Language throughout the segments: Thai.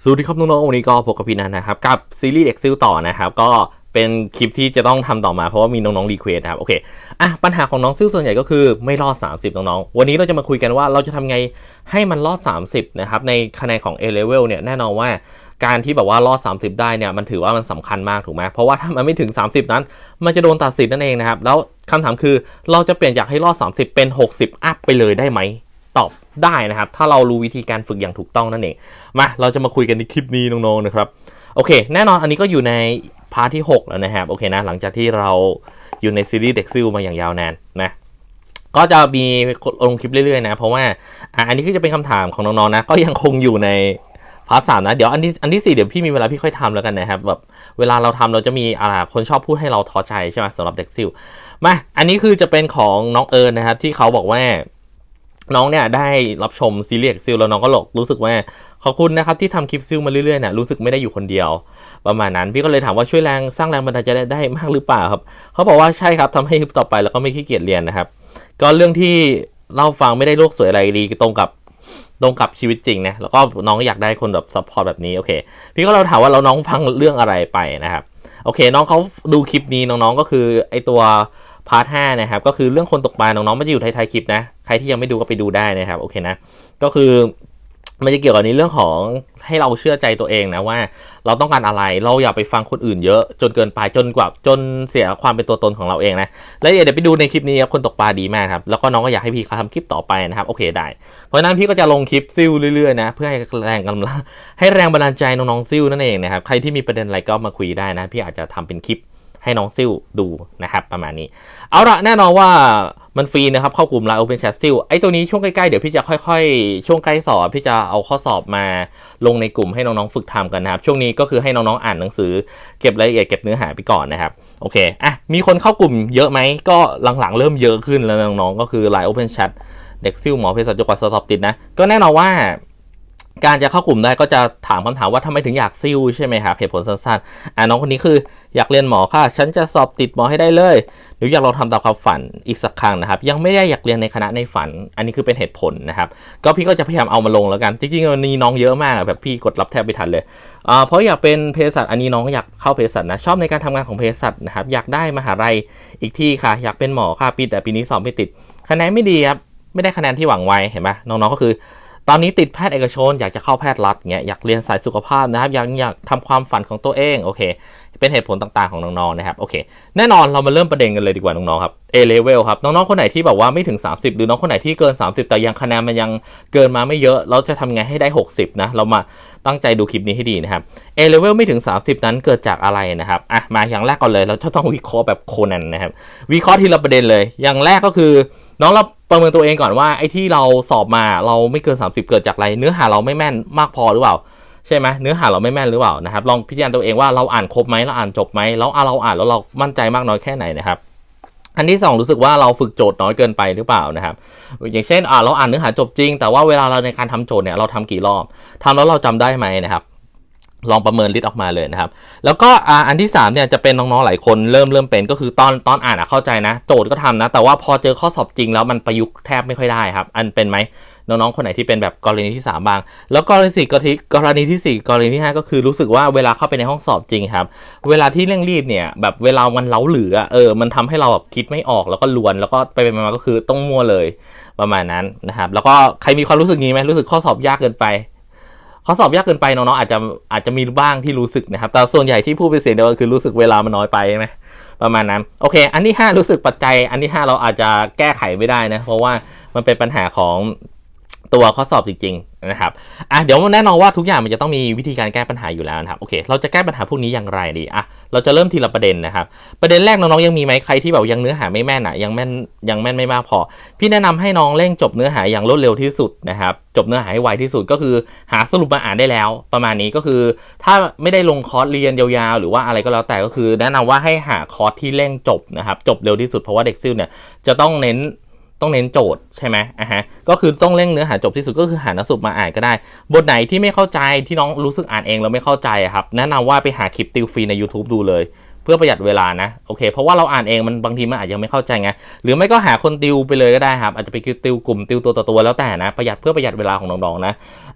สวัสดีครับน้องๆวันนี้ก็พบกับพี่นันนะครับ กับซีรีส์ Excel ต่อนะครับ ก็เป็นคลิปที่จะต้องทำต่อมาเพราะว่ามีน้องๆรีเควสครับโอเคอะปัญหาของน้องซิลส่วนใหญ่ก็คือไม่รอด 30 น้องๆ วันนี้เราจะมาคุยกันว่าเราจะทำไงให้มันรอด 30 นะครับ ในคะแนนของ A level เนี่ยแน่นอนว่าการที่แบบว่ารอด 30 ได้เนี่ยมันถือว่ามันสำคัญมากถูกไหมเพราะว่าถ้ามันไม่ถึง 30 นั้น มันจะโดนตัดสิทธิ์นั่นเองนะครับแล้วคำถามคือเราจะเปลี่ยนจากให้รอด 30 เป็น 60 อัพไปเลยได้ไหม ตอบได้นะครับ ถ้าเรารู้วิธีการฝึกอย่างถูกต้องนั่นเองมาเราจะมาคุยกันในคลิปนี้น้องๆนะครับโอเค แน่นอนอันนี้ก็อยู่ในพาร์ทที่ 6 แล้วนะครับโอเคนะหลังจากที่เราอยู่ในซีรีส์เด็กซิลมาอย่างยาวนานนะก็จะมีลงคลิปเรื่อยๆนะเพราะว่าอะอันนี้ก็จะเป็นคำถามของน้องๆนะก็ยังคงอยู่ในพาร์ทสามนะเดี๋ยวอันที่อันที่สี่เดี๋ยวพี่มีเวลาพี่ค่อยทำแล้วกันนะครับแบบเวลาเราทำเราจะมีอ่าคนชอบพูดให้เราท้อใจใช่ไหมสำหรับเด็กซิลมาอันนี้คือจะเป็นของน้องเอิญนะครับที่เขาบอกว่า น้องเนี่ยได้รับชมซีรีส์ซิลแล้วน้องก็หลกรู้สึกว่าขอบคุณนะครับที่ทำคลิปซิลมาเรื่อยๆเนี่ยรู้สึกไม่ได้อยู่คนเดียว ประมาณนั้น พี่ก็เลยถามว่าช่วยแรงสร้างแรงบันดาลใจได้ได้มากหรือเปล่าครับเขาบอกว่าใช่ครับทำให้คลิปต่อไปแล้วก็ไม่ขี้เกียจเรียนนะครับ ก็เรื่องที่เล่าฟังไม่ได้โลกสวยอะไรดีตรงกับตรงกับชีวิตจริงนะแล้วก็น้องอยากได้คนแบบซัพพอร์ตแบบนี้โอเค พี่ก็เราถามว่าเราน้องฟังเรื่องอะไรไปนะครับโอเค น้องเขาดูคลิปนี้น้องๆก็คือไอตัว พาร์ทห้านะครับก็คือเรื่องคนตกปลาน้องๆมันจะอยู่ท้ายๆคลิปนะใครที่ยังไม่ดูก็ไปดูได้นะครับโอเคนะก็คือมันจะเกี่ยวกับในเรื่องของให้เราเชื่อใจตัวเองนะว่า เราต้องการอะไรเราอย่าไปฟังคนอื่นเยอะจนเกินไปจนกว่าจนเสียความเป็นตัวตนของเราเองนะแล้วเดี๋ยวไปดูในคลิปนี้ครับคนตกปลาดีมากครับแล้วก็น้องก็อยากให้พี่เขาทำคลิปต่อไปนะครับโอเคได้ เพราะฉะนั้นพี่ก็จะลงคลิปซิลเรื่อยๆนะเพื่อให้แรงกำลังให้แรงบันดาลใจน้องๆซิลนั่นเองนะครับใครที่มีประเด็นอะไรก็มาคุยได้นะพี่อาจจะทำเป็นคลิป ให้น้องซิลดูนะครับประมาณนี้ เอาละแน่นอนว่ามันฟรีนะครับเข้ากลุ่มไลน์ Open Chat ซิลไอ้ตัวนี้ช่วงใกล้ๆ เดี๋ยวพี่จะค่อยๆ ช่วงใกล้สอบพี่จะเอาข้อสอบมาลงในกลุ่มให้น้องๆฝึกทำกันนะครับ ช่วงนี้ก็คือให้น้องๆอ่านหนังสือ เก็บรายละเอียดเก็บเนื้อหาไปก่อนนะครับโอเคอะมีคนเข้ากลุ่มเยอะไหมก็หลังๆ เริ่มเยอะขึ้นแล้วน้องๆก็คือไลน์ Open Chat เด็กซิลหมอเภสัชจกว่าสอบติดนะก็แน่นอนว่าการจะเข้ากลุ่มได้ก็จะถามคำถามว่าทำไมถึงอยากซิลใช่ไหมครับเหตุผลสั้นๆอ่าน้องคนนี้คือ อยากเรียนหมอค่ะ ฉันจะสอบติดหมอให้ได้เลย หรืออยากลองทำตามความฝันอีกสักครั้งนะครับ ยังไม่ได้อยากเรียนในคณะในฝัน อันนี้คือเป็นเหตุผลนะครับ ก็พี่ก็จะพยายามเอามาลงแล้วกัน จริงๆมันมีน้องเยอะมากแบบพี่กดรับแทบไม่ทันเลยเพราะอยากเป็นเภสัชอันนี้น้องอยากเข้าเภสัชนะ ชอบในการทำงานของเภสัชนะครับ อยากได้มหาลัยอีกที่ค่ะ อยากเป็นหมอค่ะปีแต่ปีนี้สอบไม่ติด คะแนนไม่ดีครับ ไม่ได้คะแนนที่หวังไว้ เห็นไหมน้องๆก็คือ ตอนนี้ติดแพทย์เอกชน อยากจะเข้าแพทย์รัฐเงี้ยอยากเรียนสายสุขภาพนะครับอยากอยากทำความฝันของตัวเองโอเค เป็นเหตุผลต่างๆของน้องๆนะครับโอเค แน่นอนเรามาเริ่มประเด็นกันเลยดีกว่าน้องๆครับ A level ครับน้องๆคนไหนที่แบบว่าไม่ถึง 30 หรือน้องคนไหนที่เกิน 30 แต่ยังคะแนนมันยังเกินมาไม่เยอะ เราจะทำไงให้ได้ 60 นะ เรามาตั้งใจดูคลิปนี้ให้ดีนะครับ A level ไม่ถึง 30 นั้นเกิดจากอะไรนะครับอะมาอย่างแรกก่อนเลย เราจะต้องวิเคราะห์แบบโคนันนะครับวิเคราะห์ทีละประเด็นเลย อย่างแรกก็คือ น้องเราประเมินตัวเองก่อนว่าไอ้ที่เราสอบมาเราไม่เกิน 30 เกิดจากอะไร เนื้อหาเราไม่แม่นมากพอหรือเปล่าใช่ไหมเนื้อหาเราไม่แม่นหรือเปล่านะครับ ลองพิจารณาตัวเองว่าเราอ่านครบไหมเราอ่านจบไหมแล้วเราอ่านแล้วเรามั่นใจมากน้อยแค่ไหนนะครับอันที่สองรู้สึกว่าเราฝึกโจทย์น้อยเกินไปหรือเปล่านะครับ อย่างเช่นเราอ่านเนื้อหาจบจริง แต่ว่าเวลาเราในการทำโจทย์เนี่ยเราทำกี่รอบทำแล้วเราจำได้ไหมนะครับ ลองประเมินลิสต์ออกมาเลยนะครับ แล้วก็อันที่3เนี่ยจะเป็นน้องๆหลายคนเริ่มเริ่มเป็นก็คือตอนตอนอ่านอะเข้าใจนะ โจทย์ก็ทำนะ แต่ว่าพอเจอข้อสอบจริงแล้วมันประยุกต์แทบไม่ค่อยได้ครับ อันเป็นไหมน้องๆคนไหนที่เป็นแบบกรณีที่ 3บ้าง แล้วกรณีสี่กรณีกรณีที่ 4 กรณีที่ 5 ก็คือรู้สึกว่าเวลาเข้าไปในห้องสอบจริงครับ เวลาที่เร่งรีบเนี่ยแบบเวลามันเล้าหรือเออมันทำให้เราแบบคิดไม่ออกแล้วก็ลวน แล้วก็ไปไปมาก็คือต้องมั่วเลยประมาณนั้นนะครับแล้วก็ใครมีความรู้สึกนี้ไหมรู้สึกข้อสอบยากเกินไป ข้อสอบยากเกินไปน้องๆอาจจะอาจจะมีบ้างที่รู้สึกนะครับ แต่ส่วนใหญ่ที่พูดเป็นเสียงเดียวคือรู้สึกเวลามันน้อยไปใช่ไหมประมาณนั้น โอเค อันที่ 5 รู้สึกปัจจัย อันที่ 5 เราอาจจะแก้ไขไม่ได้นะ เพราะว่ามันเป็นปัญหาของ ตัวข้อสอบจริงๆนะครับอะเดี๋ยวแน่นอนว่าทุกอย่างมันจะต้องมีวิธีการแก้ปัญหาอยู่แล้วนะครับโอเค เราจะแก้ปัญหาพวกนี้อย่างไรดีอะเราจะเริ่มทีละประเด็นนะครับ ประเด็นแรกน้องๆยังมีไหมใครที่แบบยังเนื้อหาไม่แม่นอะยังแม่นยังแม่นไม่มากพอ พี่แนะนำให้น้องเร่งจบเนื้อหาอย่างรวดเร็วที่สุดนะครับจบเนื้อหาให้ไวที่สุดก็คือ หาสรุปมาอ่านได้แล้ว ประมาณนี้ก็คือ ถ้าไม่ได้ลงคอร์สเรียนยาวๆ หรือว่าอะไรก็แล้วแต่ก็คือ แนะนำว่าให้หาคอร์สที่เร่งจบนะครับจบเร็วที่สุดเพราะว่าเด็กซิลเนี่ยจะต้องเน้น ต้องเน้นโจทย์ใช่ไหมอะฮะก็คือต้องเร่งเนื้อหาจบที่สุดก็คือหาหนังสือมาอ่านก็ได้ บทไหนที่ไม่เข้าใจที่น้องรู้สึกอ่านเองแล้วไม่เข้าใจครับแนะนำว่าไปหาคลิปติวฟรีใน YouTube ดูเลย เพื่อประหยัดเวลานะโอเค เพราะว่าเราอ่านเองมันบางทีมันอาจจะไม่เข้าใจไงหรือไม่ก็หาคนติวไปเลยก็ได้ครับอาจจะไปติวกลุ่มติวตัวต่อตัวแล้วแต่นะประหยัดเพื่อประหยัดเวลาของน้องๆนะ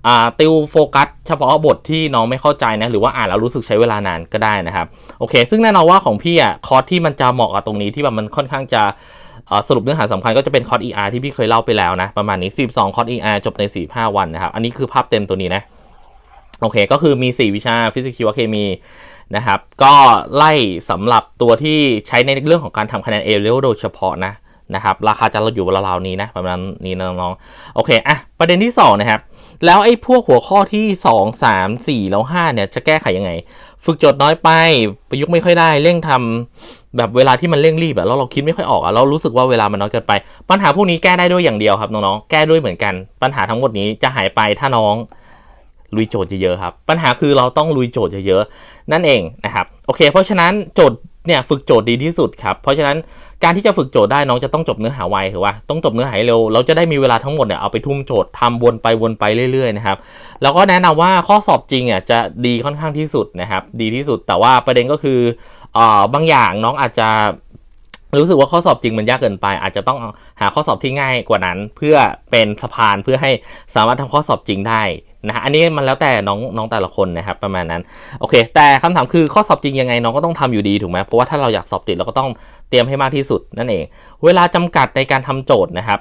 อ่าติวโฟกัสเฉพาะบทที่น้องไม่เข้าใจนะหรือว่าอ่านแล้วรู้สึกใช้เวลานานก็ได้นะครับโอเค ซึ่งแน่นอนว่าของพี่อะคอร์สที่มันจะเหมาะกับตรงนี้ที่แบบมันค่อนข้างจะ สรุปเนื้อหาสำคัญก็จะเป็นคอร์ส ER ที่พี่เคยเล่าไปแล้วนะ ประมาณนี้ 12 คอร์ส ER จบใน 45 วันนะครับ อันนี้คือภาพเต็มตัวนี้นะ โอเค ก็คือมี 4 วิชาฟิสิกส์ชีวเคมีนะครับ ก็ไล่สำหรับตัวที่ใช้ในเรื่องของการทำคะแนน A level โดยเฉพาะนะนะครับราคาจะเราอยู่ราวๆนี้นะประมาณนี้นะน้องๆโอเคอะประเด็นที่ 2 นะครับ แล้วไอ้พวกหัวข้อที่ 2 3 4 แล้ว 5 เนี่ยจะแก้ไขยังไง ฝึกโจทย์น้อยไป ประยุกต์ไม่ค่อยได้เร่งทำ แบบเวลาที่มันเร่งรีบอะแล้วเราคิดไม่ค่อยออกอะเรารู้สึกว่าเวลามันน้อยเกินไป ปัญหาพวกนี้แก้ได้ด้วยอย่างเดียวครับน้องๆแก้ด้วยเหมือนกัน ปัญหาทั้งหมดนี้จะหายไปถ้าน้องลุยโจทย์เยอะๆครับ ปัญหาคือเราต้องลุยโจทย์เยอะๆนั่นเองนะครับโอเค เพราะฉะนั้นโจทย์เนี่ยฝึกโจทย์ดีที่สุดครับเพราะฉะนั้นการที่จะฝึกโจทย์ได้น้องจะต้องจบเนื้อหาไวถือว่าต้องจบเนื้อหาเร็วเราจะได้มีเวลาทั้งหมดเนี่ยเอาไปทุ่มโจทย์ทำวนไปวนไปเรื่อยๆนะครับแล้วก็แนะนำว่าข้อสอบจริงอะจะดีค่อนข้างที่สุดนะครับดีที่สุด แต่ว่าประเด็นก็คือ อ่าบางอย่างน้องอาจจะรู้สึกว่าข้อสอบจริงมันยากเกินไป อาจจะต้องหาข้อสอบที่ง่ายกว่านั้น เพื่อเป็นสะพานเพื่อให้สามารถทำข้อสอบจริงได้นะฮะอันนี้มันแล้วแต่น้องน้องแต่ละคนนะครับประมาณนั้นโอเค แต่คำถามคือข้อสอบจริงยังไงน้องก็ต้องทำอยู่ดีถูกไหมเพราะว่าถ้าเราอยากสอบติดเราก็ต้องเตรียมให้มากที่สุดนั่นเอง เวลาจำกัดในการทำโจทย์นะครับ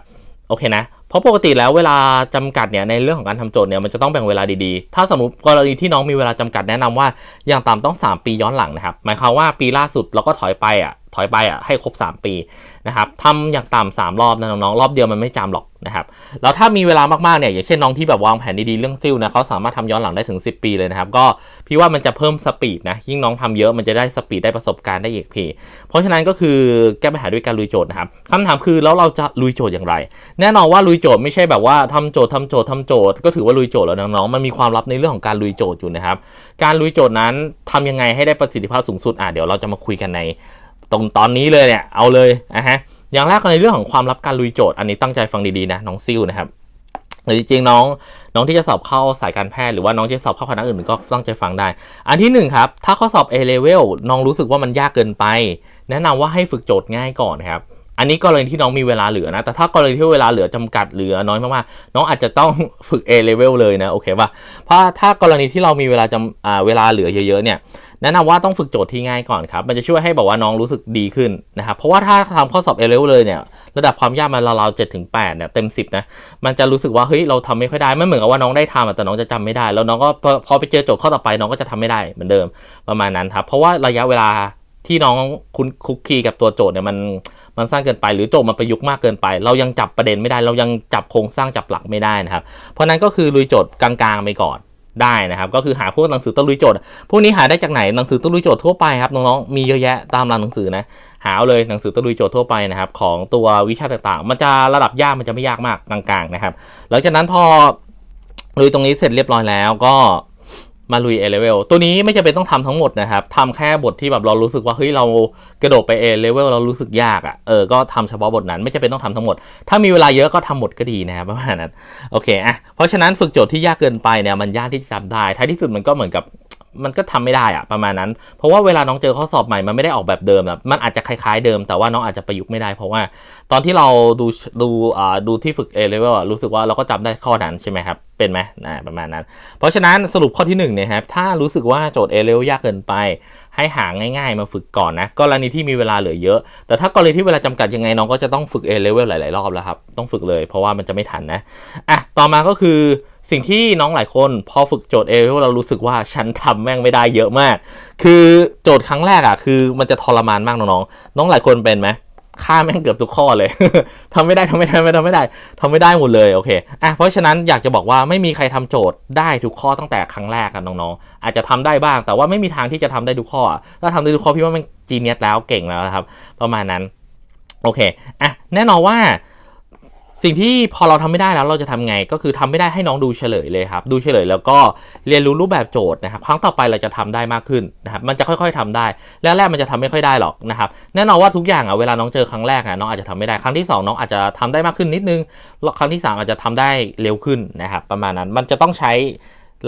โอเคนะ เพราะปกติแล้วเวลาจำกัดเนี่ยในเรื่องของการทำโจทย์เนี่ยมันจะต้องแบ่งเวลาดีๆ ถ้าสมมติกรณีที่น้องมีเวลาจำกัดแนะนำว่าอย่างต่ำต้อง 3 ปีย้อนหลังนะครับ หมายความว่าปีล่าสุดเราก็ถอยไปอะ ถอยไปอะให้ครบ 3 ปีนะครับทำอย่างต่ำสามรอบนะน้องๆรอบเดียวมันไม่จำหรอกนะครับแล้วถ้ามีเวลามากๆเนี่ยอย่างเช่นน้องที่แบบวางแผนดีๆเรื่องซิลนะเขาสามารถทำย้อนหลังได้ถึง 10 ปีเลยนะครับก็พี่ว่ามันจะเพิ่มสปีดนะยิ่งน้องทำเยอะมันจะได้สปีดได้ประสบการณ์ได้เอกพี่เพราะฉะนั้นก็คือแก้ปัญหาด้วยการลุยโจทย์นะครับคำถามคือแล้วเราจะลุยโจทย์อย่างไร แน่นอนว่าลุยโจทย์ไม่ใช่แบบว่าทำโจทย์ทำโจทย์ทำโจทย์ก็ถือว่าลุยโจทย์แล้วน้องๆมันมีความลับในเรื่องของการลุยโจทย์อยู่นะครับการลุยโจทย์นั้นทำยังไงให้ได้ประสิทธิภาพสูงสุดอะเดี๋ยวเราจะมาคุยกันใน ตรงตอนนี้เลยเนี่ยเอาเลยนะฮะอย่างแรกในเรื่องของความลับการลุยโจทย์อันนี้ตั้งใจฟังดีๆนะน้องซิลนะครับหรือจริงๆน้องน้องที่จะสอบเข้าสายการแพทย์หรือว่าน้องที่จะสอบเข้าคณะอื่นก็ตั้งใจฟังได้ อันที่หนึ่งครับ ถ้าข้อสอบ A level น้องรู้สึกว่ามันยากเกินไป แนะนำว่าให้ฝึกโจทย์ง่ายก่อนครับ อันนี้กรณีที่น้องมีเวลาเหลือนะ แต่ถ้ากรณีที่เวลาเหลือจำกัดเหลือน้อยมากๆ น้องอาจจะต้องฝึก A level เลยนะ โอเคป่ะ เพราะถ้ากรณีที่เรามีเวลาจำอ่าเวลาเหลือเยอะๆ เนี่ยแนะนำว่าต้องฝึกโจทย์ที่ง่ายก่อนครับ มันจะช่วยให้แบบว่าน้องรู้สึกดีขึ้นนะครับ เพราะว่าถ้าทำข้อสอบเอเลเลยเนี่ย ระดับความยากมันราวๆเจ็ดถึงแปดเนี่ยเต็มสิบนะ มันจะรู้สึกว่าเฮ้ยเราทำไม่ค่อยได้ ไม่เหมือนกับว่าน้องได้ทำแต่น้องจะจำไม่ได้ แล้วน้องก็พอไปเจอโจทย์ข้อต่อไปน้องก็จะทำไม่ได้เหมือนเดิมประมาณนั้นครับ เพราะว่าระยะเวลาที่น้องคุ้นคุกคีกับตัวโจทย์เนี่ยมัน มันสั้นเกินไป หรือโจทย์มันประยุกต์มากเกินไป เรายังจับประเด็นไม่ได้ เรายังจับโครงสร้างจับหลักไม่ได้นะครับ เพราะนั้นก็คือลุยโจทย์กลางๆไปก่อนได้นะครับ ก็คือหาพวกหนังสือตะลุยโจทย์พวกนี้หาได้จากไหนหนังสือตะลุยโจทย์ทั่วไปครับน้องๆมีเยอะแยะตามร้านหนังสือนะหาเอาเลยหนังสือตะลุยโจทย์ทั่วไปนะครับ ของตัววิชาต่างๆ มันจะระดับยากมันจะไม่ยากมากกลางๆนะครับ หลังจากนั้นพอลุยตรงนี้เสร็จเรียบร้อยแล้วก็ มาลุย A level ตัวนี้ไม่จำเป็นต้องทำทั้งหมดนะครับทำแค่บทที่แบบเรารู้สึกว่าเฮ้ยเรากระโดดไป A level เรารู้สึกยากอะ่ะเออก็ทำเฉพาะบทนั้นไม่จำเป็นต้องทำทั้งหมด ถ้ามีเวลาเยอะก็ทำหมดก็ดีนะครับประมาณนั้นโอเคอะเพราะฉะนั้นฝึกโจทย์ที่ยากเกินไปเนี่ยมันยากที่จะจำได้ท้ายที่สุดมันก็เหมือนกับมันก็ทำไม่ได้อะประมาณนั้น เพราะว่าเวลาน้องเจอข้อสอบใหม่มันไม่ได้ออกแบบเดิมนะมันอาจจะคล้ายๆเดิม แต่ว่าน้องอาจจะประยุกต์ไม่ได้เพราะว่าตอนที่เราดูดูอ่าดูที่ฝึก A level อะรู้สึกว่าเราก็จำได้ข้อนั้นใช่ไหมครับ เป็นไหมนะประมาณนั้น เพราะฉะนั้นสรุปข้อที่1เนี่ยครับถ้ารู้สึกว่าโจทย์ A level ยากเกินไป ให้หาง่าย ๆ มาฝึกก่อนนะกรณีที่มีเวลาเหลือเยอะ แต่ถ้ากรณีที่เวลาจำกัดยังไงน้องก็จะต้องฝึก A level หลายๆรอบแล้วครับต้องฝึกเลยเพราะว่ามันจะไม่ทันนะอะต่อมาก็คือสิ่งที่น้องหลายคนพอฝึกโจทย์ A level เรารู้สึกว่าฉันทำแม่งไม่ได้เยอะมาก คือโจทย์ครั้งแรกอะคือมันจะทรมานมากน้องๆน้องหลายคนเป็นไหม ค่าแม่งเกือบทุกข้อเลยทำไม่ได้ทำไม่ได้ไม่ทำไม่ได้ทำไม่ได้หมดเลยโอเคอะเพราะฉะนั้นอยากจะบอกว่าไม่มีใครทำโจทย์ได้ทุกข้อตั้งแต่ครั้งแรกกันน้องๆอาจจะทำได้บ้าง แต่ว่าไม่มีทางที่จะทำได้ทุกข้อ ถ้าทำได้ทุกข้อพี่ว่ามันจีเนียสแล้วเก่งแล้วนะครับ ประมาณนั้น โอเคอะแน่นอนว่า สิ่งที่พอเราทำไม่ได้แล้วเราจะทำไง ก็คือทำไม่ได้ให้น้องดูเฉลยเลยครับ ดูเฉลยแล้วก็เรียนรู้รูปแบบโจทย์นะครับ ครั้งต่อไปเราจะทำได้มากขึ้นนะครับ มันจะค่อยๆทำได้ แรกๆมันจะทำไม่ค่อยได้หรอกนะครับ แน่นอนว่าทุกอย่างอะเวลาน้องเจอครั้งแรกอะน้องอาจจะทำไม่ได้ ครั้งที่สองน้องอาจจะทำได้มากขึ้นนิดนึง ครั้งที่สามอาจจะทำได้เร็วขึ้นนะครับ ประมาณนั้น มันจะต้องใช้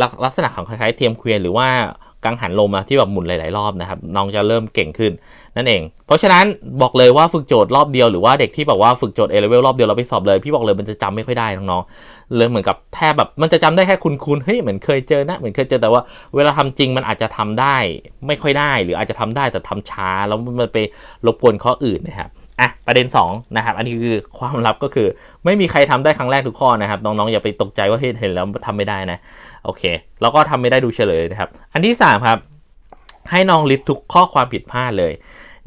ลักลักษณะของคล้ายๆเทียมเควียนหรือว่า กังหันลมอะที่แบบหมุนหลาย ๆ รอบนะครับน้องจะเริ่มเก่งขึ้นนั่นเอง เพราะฉะนั้นบอกเลยว่าฝึกโจทย์รอบเดียวหรือว่าเด็กที่แบบว่าฝึกโจทย์ A level รอบเดียวเราไปสอบเลยพี่บอกเลยมันจะจำไม่ค่อยได้น้องๆเลยเหมือนกับแทบแบบมันจะจำได้แค่คุณๆเฮ้ยเหมือนเคยเจอนะเหมือนเคยเจอแต่ว่า เวลาทำจริงมันอาจจะทำได้ไม่ค่อยได้ หรืออาจจะทำได้แต่ทำช้าแล้วมันไปรบกวนข้ออื่นนะครับอะประเด็น2นะครับอันนี้คือความลับก็คือ ไม่มีใครทำได้ครั้งแรกทุกข้อนะครับน้องๆอย่าไปตกใจว่าเห็นเห็นแล้วทำไม่ได้นะ โอเค แล้วก็ทำไม่ได้ดูเฉลยนะครับ อันที่ 3 ครับ ให้น้องลิสต์ทุกข้อความผิดพลาดเลย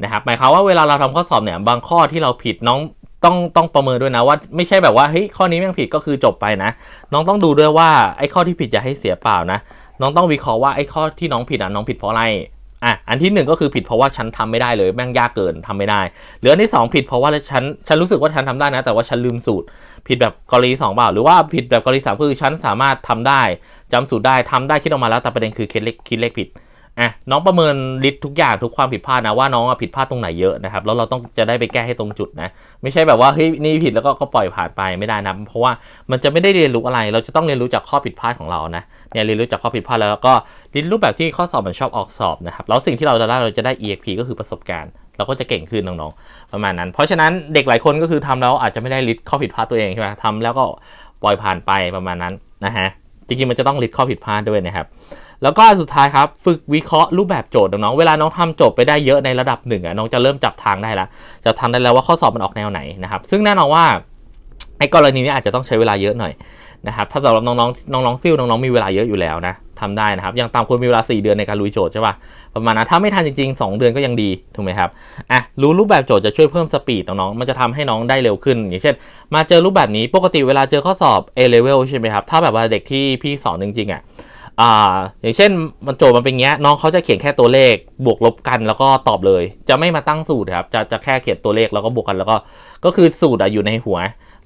นะครับหมายความว่าเวลาเราทำข้อสอบเนี่ยบางข้อที่เราผิดน้องต้องต้องประเมินด้วยนะว่าไม่ใช่แบบว่าเฮ้ยข้อนี้แม่งผิดก็คือจบไปนะ น้องต้องดูด้วยว่าไอ้ข้อที่ผิดจะให้เสียเปล่านะ น้องต้องวิเคราะห์ว่าไอ้ข้อที่น้องผิดอะน้องผิดเพราะอะไรอะอันที่หนึ่งก็คือผิดเพราะว่าฉันทำไม่ได้เลยแม่งยากเกินทำไม่ได้หรืออันที่สองผิดเพราะว่าฉันฉันรู้สึกว่าฉันทำได้นะ แต่ว่าฉันลืมสูตร ผิดแบบกรณีสองเปล่าหรือว่าผิดแบบกรณีสามคือฉันสามารถทำได้ จำสูตรได้ทำได้คิดออกมาแล้วแต่ประเด็นคือคิดเลขคิดเลขผิดอะน้องประเมินลิสต์ทุกอย่างทุกความผิดพลาดนะว่าน้องผิดพลาดตรงไหนเยอะนะครับแล้วเราต้องจะได้ไปแก้ให้ตรงจุดนะ ไม่ใช่แบบว่าเฮ้ยนี่ผิดแล้วก็ก็ปล่อยผ่านไปไม่ได้นะเพราะว่ามันจะไม่ได้เรียนรู้อะไร เราจะต้องเรียนรู้จากข้อผิดพลาดของเรานะเนี่ยเรียนรู้จากข้อผิดพลาดแล้วก็เรียนรู้แบบที่ข้อสอบมันชอบออกสอบนะครับแล้วสิ่งที่เราจะได้เราจะได้ EXP ก็คือประสบการณ์เราก็จะเก่งขึ้นน้องๆประมาณนั้น เพราะฉะนั้นเด็กหลายคนก็คือทำแล้วอาจจะไม่ได้ลิสต์ข้อผิดพลาดตัวเองใช่ไหมทำแล้วก็ปล่อยผ่านไปประมาณนั้นนะฮะ จริงๆมันจะต้องลิดข้อผิดพลาดด้วยนะครับ แล้วก็สุดท้ายครับ ฝึกวิเคราะห์รูปแบบโจทย์น้องๆเวลาน้องทำโจทย์ไปได้เยอะในระดับหนึ่งอะน้องจะเริ่มจับทางได้แล้วจับทางได้แล้วว่าข้อสอบมันออกแนวไหนนะครับ ซึ่งแน่นอนว่าไอ้กรณีนี้อาจจะต้องใช้เวลาเยอะหน่อยนะครับถ้าสำหรับน้องๆน้องๆซิ่วน้องๆมีเวลาเยอะอยู่แล้วนะ ทำได้นะครับ อย่างตามคนมีเวลา 4 เดือนในการลุยโจทย์ใช่ป่ะ ประมาณนั้นถ้าไม่ทันจริงๆ 2 เดือนก็ยังดี ถูกไหมครับ อะ รู้รูปแบบโจทย์จะช่วยเพิ่มสปีดน้องๆ มันจะทำให้น้องได้เร็วขึ้น อย่างเช่น มาเจอรูปแบบนี้ ปกติเวลาเจอข้อสอบ A level ใช่ไหมครับ ถ้าแบบว่าเด็กที่พี่สอนจริงๆอะอย่างเช่นมันโจทย์มันเป็นเงี้ยน้องเขาจะเขียนแค่ตัวเลข บวกลบกันแล้วก็ตอบเลย จะไม่มาตั้งสูตรครับจะจะแค่เขียนตัวเลขแล้วก็บวกกันแล้วก็ ก็คือสูตรออยู่ในหัว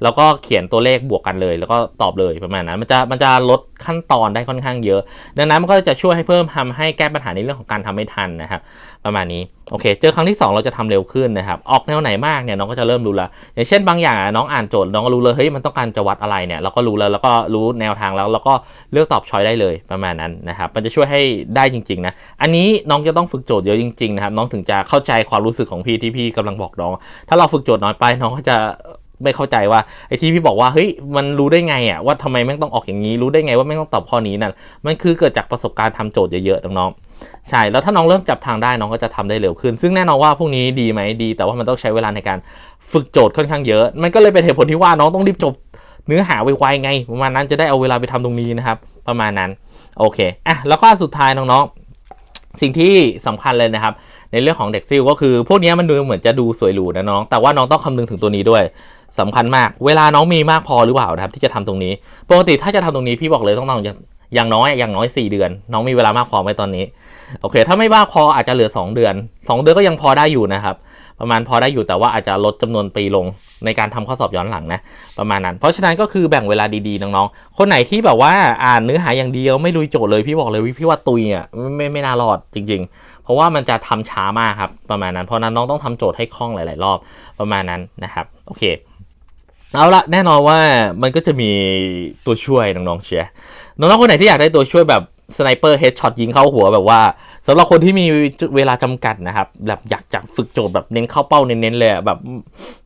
แล้วก็เขียนตัวเลขบวกกันเลย แล้วก็ตอบเลยประมาณนั้นมันจะมันจะลดขั้นตอนได้ค่อนข้างเยอะ ดังนั้นมันก็จะช่วยให้เพิ่มทำให้แก้ปัญหาในเรื่องของการทำไม่ทันนะครับประมาณนี้โอเค เจอครั้งที่ 2 เราจะทำเร็วขึ้นนะครับออกแนวไหนมากเนี่ยน้องก็จะเริ่มรู้แล้วอย่างเช่นบางอย่างน้องอ่านโจทย์น้องก็รู้เลยเฮ้ยมันต้องการจะวัดอะไรเนี่ยเราก็รู้แล้วแล้วก็รู้แนวทางแล้วแล้วก็เลือกตอบช้อยได้เลยประมาณนั้นนะครับมันจะช่วยให้ได้จริงๆนะอันนี้น้องจะต้องฝึกโจทย์เยอะจริงๆนะครับน้องถึงจะเข้าใจความรู้สึกของพี่ที่พี่กำลังบอกน้อง ถ้าเราฝึกโจทย์น้อยไปน้องก็จะ ไม่เข้าใจว่าไอ้ที่พี่บอกว่าเฮ้ยมันรู้ได้ไงอะว่าทำไมแม่งต้องออกอย่างนี้ รู้ได้ไงว่าแม่งต้องตอบข้อนี้นั่นมันคือเกิดจากประสบการณ์ทำโจทย์เยอะๆน้องๆใช่แล้วถ้าน้องเริ่มจับทางได้น้องก็จะทำได้เร็วขึ้น ซึ่งแน่นอนว่าพวกนี้ดีไหมดี แต่ว่ามันต้องใช้เวลาในการฝึกโจทย์ค่อนข้างเยอะ มันก็เลยเป็นเหตุผลที่ว่าน้องต้องรีบจบเนื้อหาไวๆไงประมาณนั้นจะได้เอาเวลาไปทำตรงนี้นะครับ ประมาณนั้นโอเคอะแล้วก็สุดท้ายน้องๆสิ่งที่สำคัญเลยนะครับ ในเรื่องของเด็กซิลก็คือ พวกนี้มันดูเหมือนจะดูสวยหรูนะน้อง แต่ว่าน้องต้องคำนึงถึงตัวนี้ด้วย สำคัญมาก เวลาน้องมีมากพอหรือเปล่านะครับที่จะทำตรงนี้ ปกติถ้าจะทำตรงนี้พี่บอกเลยต้องทำองอย่างน้อยอย่างน้อย 4 เดือน น้องมีเวลามากพอไหมตอนนี้ โอเค ถ้าไม่มากพออาจจะเหลือ 2 เดือน 2 เดือนก็ยังพอได้อยู่นะครับ ประมาณพอได้อยู่แต่ว่าอาจจะลดจำนวนปีลงในการทำข้อสอบย้อนหลังนะ ประมาณนั้น เพราะฉะนั้นก็คือแบ่งเวลาดีๆน้องๆ คนไหนที่แบบว่าอ่านเนื้อหาอย่างเดียวไม่ลุยโจทย์เลยพี่บอกเลยพี่ว่าตุยอะไม่ไม่ไม่น่ารอดจริง ๆ เพราะว่ามันจะทำช้ามากครับประมาณนั้น เพราะนั้นน้องต้องทำโจทย์ให้คล่องหลาย ๆ รอบประมาณนั้นนะครับ โอเค เอาละแน่นอนว่ามันก็จะมีตัวช่วยน้องๆเชียร์น้องๆคนไหนที่อยากได้ตัวช่วยแบบสไนเปอร์เฮดช็อตยิงเข้าหัวแบบว่าสำหรับคนที่มีเวลาจำกัดนะครับ แบบอยากจะฝึกโจทย์แบบเน้นเข้าเป้าเน้นๆเลยแบบ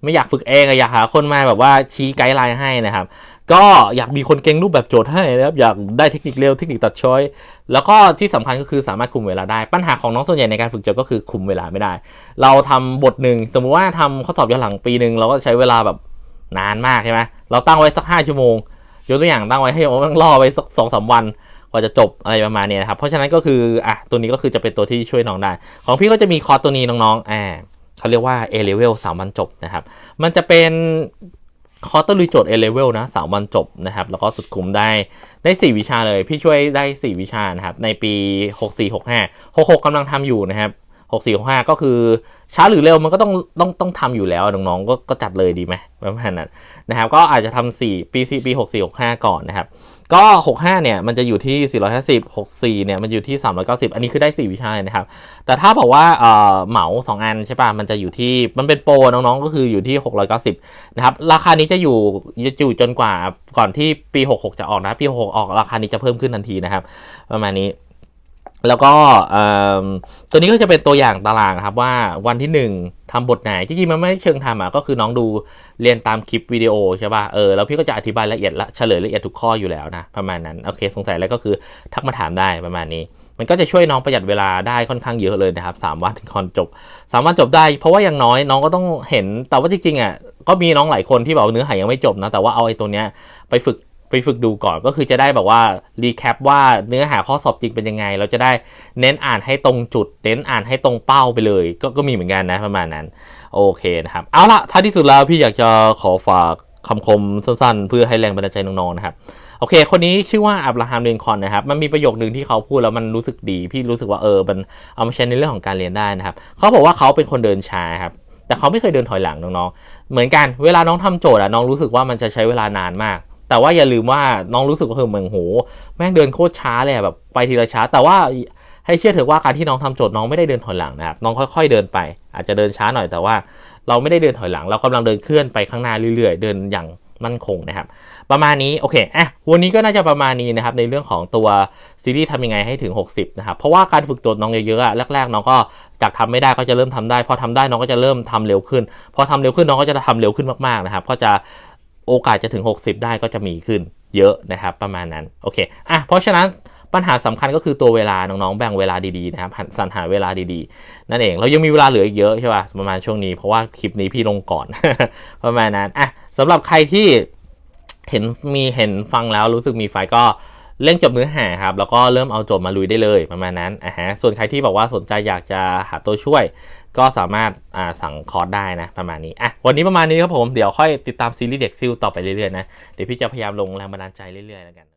ไม่อยากฝึกเองอยากหาคนมาแบบว่าชี้ไกด์ไลน์ให้นะครับ ก็อยากมีคนเก่งรูปแบบโจทย์ให้นะครับ อยากได้เทคนิคเร็วเทคนิคตัดช้อย แล้วก็ที่สำคัญก็คือสามารถคุมเวลาได้ ปัญหาของน้องส่วนใหญ่ในการฝึกโจทย์ก็คือคุมเวลาไม่ได้ เราทำบทหนึ่งสมมุติว่าทำข้อสอบย้อนหลังปีหนึ่งเราก็ใช้เวลาแบบ นานมากใช่ไหมเราตั้งไว้สักห้าชั่วโมงยกตัวอย่างตั้งไว้ให้มันล่อไปสักสองสามวันกว่าจะจบอะไรประมาณนี้นะครับ เพราะฉะนั้นก็คืออะตัวนี้ก็คือจะเป็นตัวที่ช่วยน้องได้ ของพี่ก็จะมีคอร์สตัวนี้น้องๆอ่าเขาเรียกว่า A level สามวันจบนะครับ มันจะเป็นคอร์สตลุยโจทย์ A level นะสามวันจบนะครับ แล้วก็สุดคุ้มได้ได้4วิชาเลย พี่ช่วยได้ 4 วิชานะครับในปี 64 65 66กำลังทำอยู่นะครับ 64 65ก็คือช้าหรือเร็วมันก็ต้องต้องต้องทำอยู่แล้วน้องๆก็ก็จัดเลยดีไหมประมาณนั้นนะครับ ก็อาจจะทำ4ปี4ปี64 65ก่อนนะครับ ก็65เนี่ยมันจะอยู่ที่450 64เนี่ยมันอยู่ที่390อันนี้คือได้4วิชาเลยนะครับ แต่ถ้าบอกว่าเอ่อเหมา2อันใช่ป่ะมันจะอยู่ที่มันเป็นโปรน้องๆก็คืออยู่ที่690นะครับราคานี้จะอยู่จะอยู่จนกว่าก่อนที่ปี66จะออกนะปี66ออกราคานี้จะเพิ่มขึ้นทันทีนะครับ ประมาณนี้ แล้วก็ตัวนี้ก็จะเป็นตัวอย่างตารางครับว่าวันที่ 1ทำบทไหนจริงๆมันไม่เชิงทำอะก็คือน้องดูเรียนตามคลิปวิดีโอใช่ป่ะเออแล้วพี่ก็จะอธิบายละเอียดละเฉลยละเอียดทุกข้ออยู่แล้วนะประมาณนั้นโอเคสงสัยแล้วก็คือทักมาถามได้ประมาณนี้ มันก็จะช่วยน้องประหยัดเวลาได้ค่อนข้างเยอะเลยนะครับสามวันถึงคอนจบสามวันจบได้ เพราะว่าอย่างน้อยน้องก็ต้องเห็นแต่ว่าจริงๆอะก็มีน้องหลายคนที่แบบเนื้อหายังไม่จบนะแต่ว่าเอาไอ้ตัวเนี้ยไปฝึก ไปฝึกดูก่อนก็คือจะได้แบบว่ารีแคปว่าเนื้อหาข้อสอบจริงเป็นยังไง เราจะได้เน้นอ่านให้ตรงจุด เน้นอ่านให้ตรงเป้าไปเลย ก็ก็มีเหมือนกันนะประมาณนั้น โอเคนะครับ เอาละท้ายที่สุดแล้วพี่อยากจะขอฝากคำคมสั้นๆ เพื่อให้แรงบันดาลใจน้องๆนะครับโอเค คนนี้ชื่อว่าอับราฮัมลินคอนนะครับ มันมีประโยคหนึ่งที่เขาพูดแล้วมันรู้สึกดี พี่รู้สึกว่าเออ มันเอามาใช้ในเรื่องของการเรียนได้นะครับ เขาบอกว่าเขาเป็นคนเดินช้าครับ แต่เขาไม่เคยเดินถอยหลังน้องๆ เหมือนกัน เวลาน้องทำโจทย์อะน้องรู้สึกว่ามันจะใช้เวลานานมาก แต่ว่าอย่าลืมว่าน้องรู้สึกว่าคือเหมือนโหแม่งเดินโคตรช้าเลยแบบไปทีละช้า แต่ว่าให้เชื่อเถอะว่าการที่น้องทำโจทย์น้องไม่ได้เดินถอยหลังนะครับน้องค่อย ๆเดินไป อาจจะเดินช้าหน่อยแต่ว่า เราไม่ได้เดินถอยหลัง เรากำลังเดินเคลื่อนไปข้างหน้าเรื่อยๆ เดินอย่างมั่นคงนะครับ ประมาณนี้โอเคอะวันนี้ก็น่าจะประมาณนี้นะครับในเรื่องของตัวซีรีส์ทำยังไงให้ถึง 60นะครับเพราะว่าการฝึกโจทย์น้องเยอะๆแรกๆน้องก็จากทำไม่ได้ก็จะเริ่มทำได้ พอทำได้น้องก็จะเริ่มทำเร็วขึ้น พอทำเร็วขึ้นน้องก็จะทำเร็วขึ้นมากๆนะครับก็จะ โอกาสจะถึง 60 ได้ก็จะมีขึ้นเยอะนะครับประมาณนั้นโอเคอะเพราะฉะนั้นปัญหาสำคัญก็คือตัวเวลาน้องๆแบ่งเวลาดีๆนะครับสรรหาเวลาดีๆ นั่นเองเรายังมีเวลาเหลืออีกเยอะใช่ป่ะประมาณช่วงนี้เพราะว่าคลิปนี้พี่ลงก่อน ประมาณนั้นอะสำหรับใครที่เห็นมีเห็นฟังแล้วรู้สึกมีไฟก็เร่งจบเนื้อหาครับแล้วก็เริ่มเอาโจทย์มาลุยได้เลยประมาณนั้นอะฮะส่วนใครที่บอกว่าสนใจอยากจะหาตัวช่วย ก็สามารถสั่งคอร์สได้นะประมาณนี้อะวันนี้ประมาณนี้ครับผมเดี๋ยวค่อยติดตามซีรีส์เด็กซิลต่อไปเรื่อยๆนะเดี๋ยวพี่จะพยายามลงแรงบันดาลใจเรื่อยๆแล้วกัน